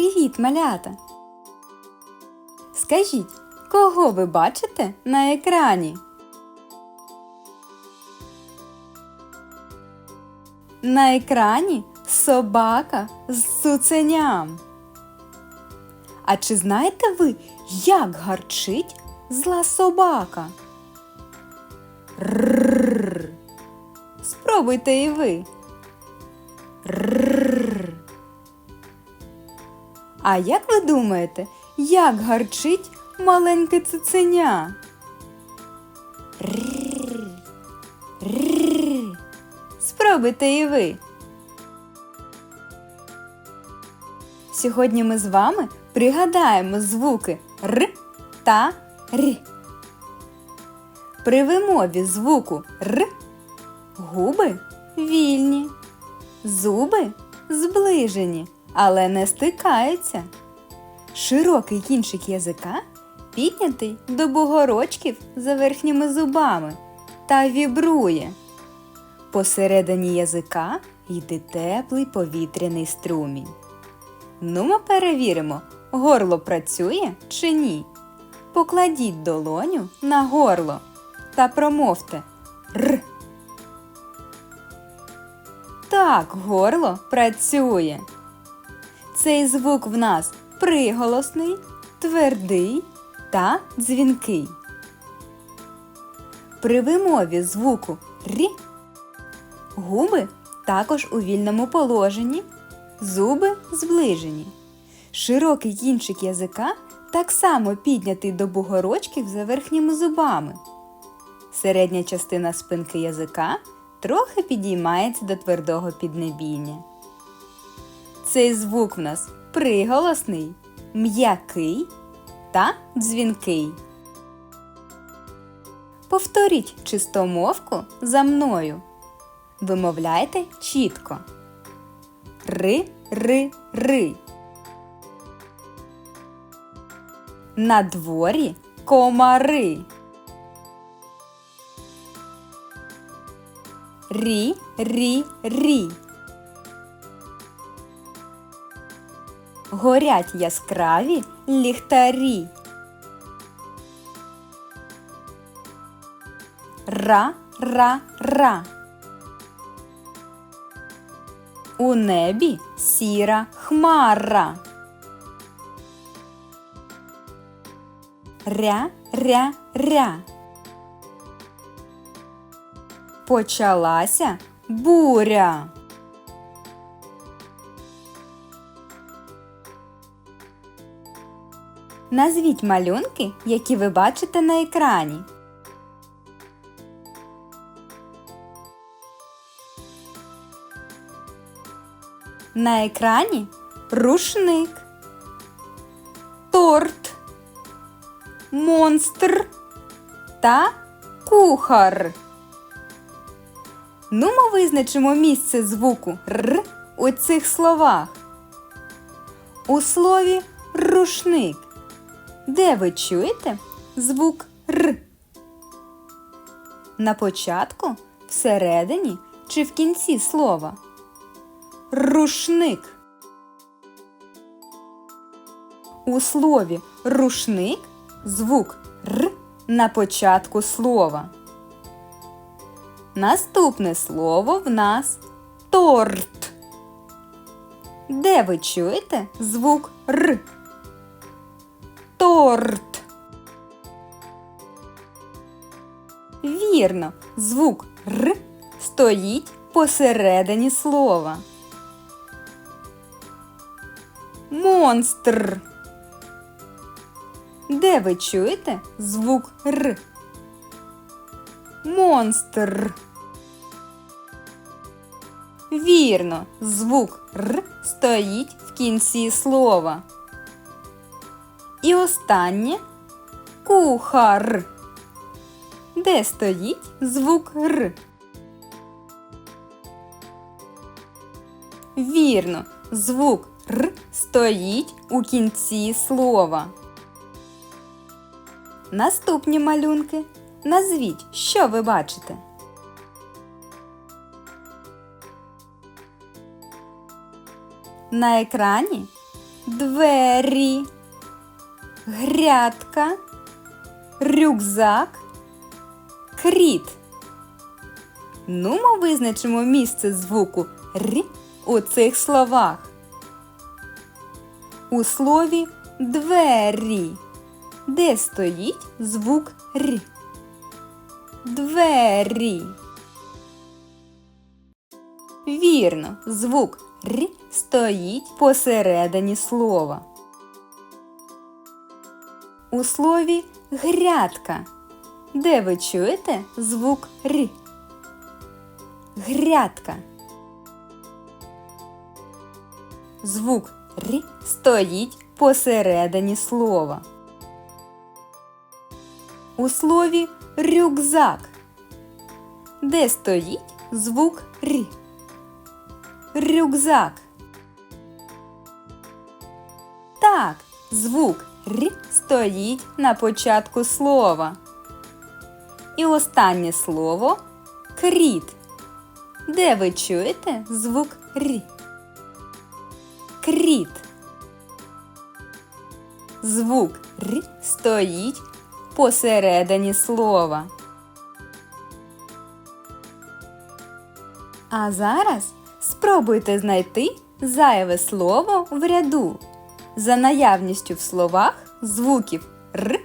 Привіт, малята! Скажіть, кого ви бачите на екрані? На екрані собака з цуценям. А чи знаєте ви, як гарчить зла собака? Рррр. Спробуйте і ви. Рррр. А як ви думаєте, як гарчить маленьке цуценя? Спробуйте і ви. Сьогодні ми з вами пригадаємо звуки Р та Р. При вимові звуку Р губи вільні, зуби зближені, але не стикаються. Широкий кінчик язика піднятий до бугорочків за верхніми зубами та вібрує. Посередині язика йде теплий повітряний струмінь. Ну, ми перевіримо, горло працює чи ні. Покладіть долоню на горло та промовте Р. Так, горло працює. Цей звук в нас приголосний, твердий та дзвінкий. При вимові звуку Р губи також у вільному положенні, зуби зближені. Широкий кінчик язика так само піднятий до бугорочків за верхніми зубами. Середня частина спинки язика трохи підіймається до твердого піднебіння. Цей звук в нас приголосний, м'який та дзвінкий. Повторіть чистомовку за мною. Вимовляйте чітко. Ри, ри, ри. На дворі комари. Рі, Горять яскраві ліхтарі. Ра, ра, ра. У небі сіра хмара. Ря, ря, ря. Почалася буря. Назвіть малюнки, які ви бачите на екрані. На екрані рушник, торт, монстр та кухар. Ну, ми визначимо місце звуку Р у цих словах. У слові рушник. Де ви чуєте звук Р? На початку, всередині чи в кінці слова? Рушник. У слові рушник звук Р на початку слова. Наступне слово в нас торт. Де ви чуєте звук Р? Торт. Вірно, звук Р стоїть посередині слова. Монстр. Де ви чуєте звук Р? Монстр. Вірно, звук Р стоїть в кінці слова. І останнє кухар. Де стоїть звук Р? Вірно, звук Р стоїть у кінці слова. Наступні малюнки. Назвіть, що ви бачите. На екрані двері, грядка, рюкзак, кріт. Нумо визначимо місце звуку р у цих словах. У слові двері, де стоїть звук р. Двері. Вірно, звук р стоїть посередині слова. У слові грядка. Де ви чуєте звук р? Грядка. Звук р стоїть посередині слова. У слові рюкзак. Де стоїть звук р? Рюкзак. Так, звук р стоїть на початку слова. І останнє слово кріт. Де ви чуєте звук р? Кріт. Звук р стоїть посередині слова. А зараз спробуйте знайти зайве слово в ряду за наявністю в словах звуків р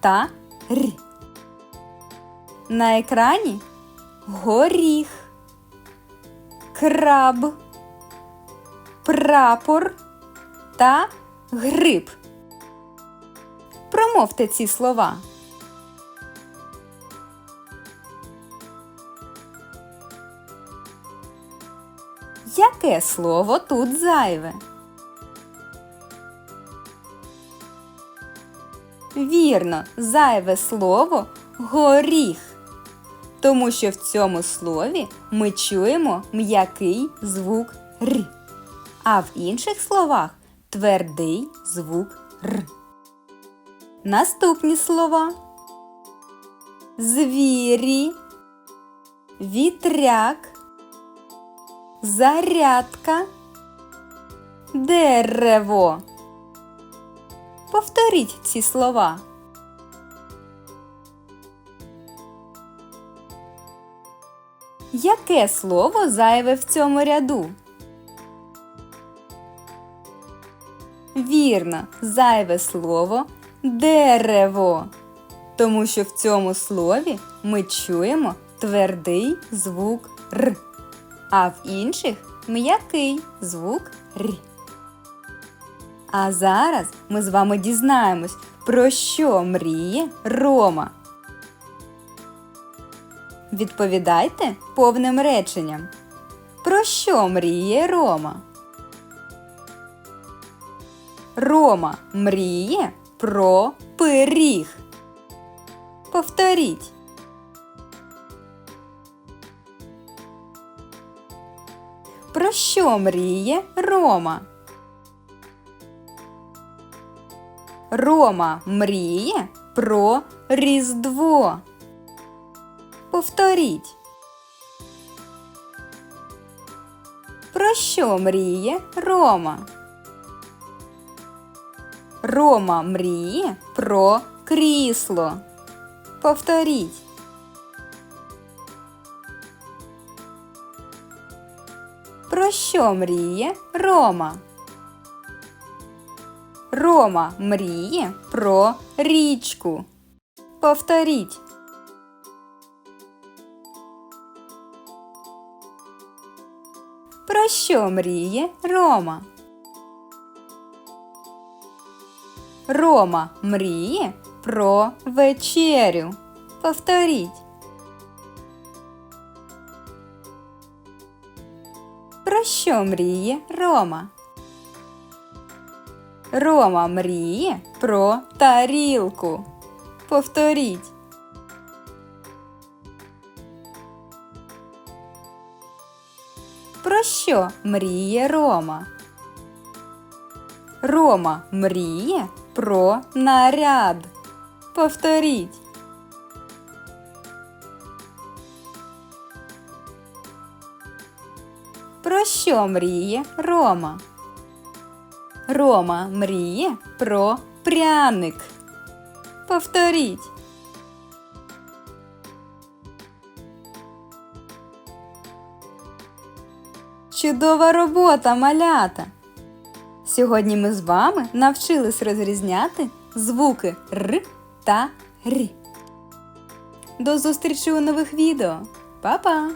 та р. На екрані горіх, краб, прапор та гриб. Промовте ці слова. Яке слово тут зайве? Вірно, зайве слово горіх. Тому що в цьому слові ми чуємо м'який звук р, а в інших словах твердий звук р. Наступні слова звірі, вітряк, зарядка, дерево. Повторіть ці слова. Яке слово зайве в цьому ряду? Вірно, зайве слово дерево. Тому що в цьому слові ми чуємо твердий звук Р, а в інших м'який звук Р. А зараз ми з вами дізнаємось, про що мріє Рома. Відповідайте повним реченням. Про що мріє Рома? Рома мріє про пиріг. Повторіть. Про що мріє Рома? Рома мріє про Різдво. Повторіть. Про що мріє Рома? Рома мріє про крісло. Повторіть. Про що мріє Рома? Рома мріє про річку. Повторіть. Про що мріє Рома? Рома мріє про вечерю. Повторіть. Про що мріє Рома? Рома мріє про тарілку. Повторіть. Про що мріє Рома? Рома мріє про наряд. Повторіть. Про що мріє Рома? Рома мріє про пряник. Повторіть. Чудова робота, малята! Сьогодні ми з вами навчились розрізняти звуки Р та Р. До зустрічі у нових відео. Па-па!